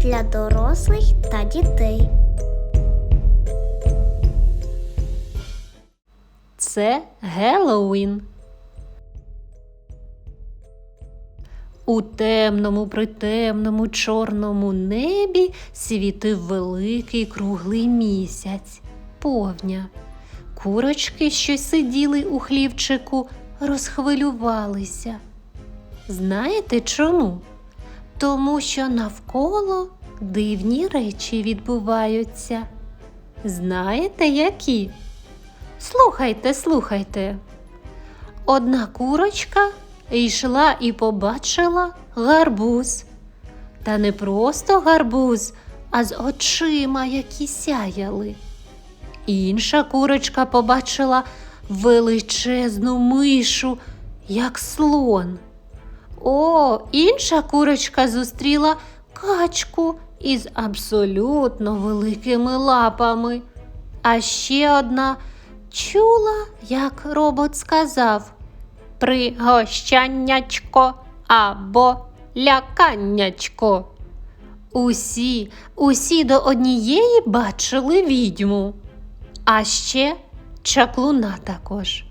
для дорослих та дітей. Це Геловін. У темному, притемному чорному небі світив великий круглий місяць, повня. Курочки, що сиділи у хлівчику, розхвилювалися. Знаєте чому? Тому що навколо дивні речі відбуваються. Знаєте, які? Слухайте, слухайте. Одна курочка йшла і побачила гарбуз. Та не просто гарбуз, а з очима, які сяяли. Інша курочка побачила величезну мишу, як слон. О, інша курочка зустріла качку із абсолютно великими лапами. А ще одна чула, як робот сказав Пригощаннячко або ляканнячко. Усі, усі до однієї бачили відьму, а ще чаклуна також.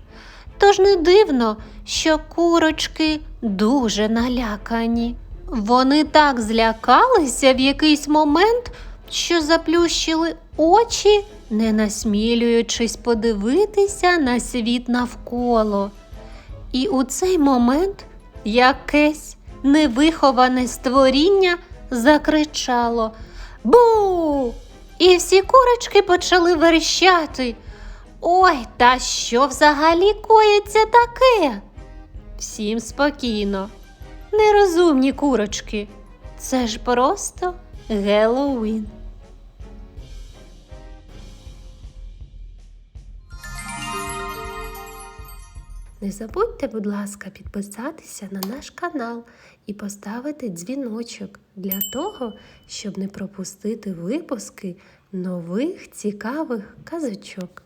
Тож не дивно, що курочки дуже налякані. Вони так злякалися в якийсь момент, що заплющили очі, не насмілюючись подивитися на світ навколо. І у цей момент якесь невиховане створіння закричало Бу! І всі курочки почали верещати. Ой, та що взагалі коїться таке? Всім спокійно. Нерозумні курочки. Це ж просто Геловін. Не забудьте, будь ласка, підписатися на наш канал і поставити дзвіночок для того, щоб не пропустити випуски нових цікавих казочок.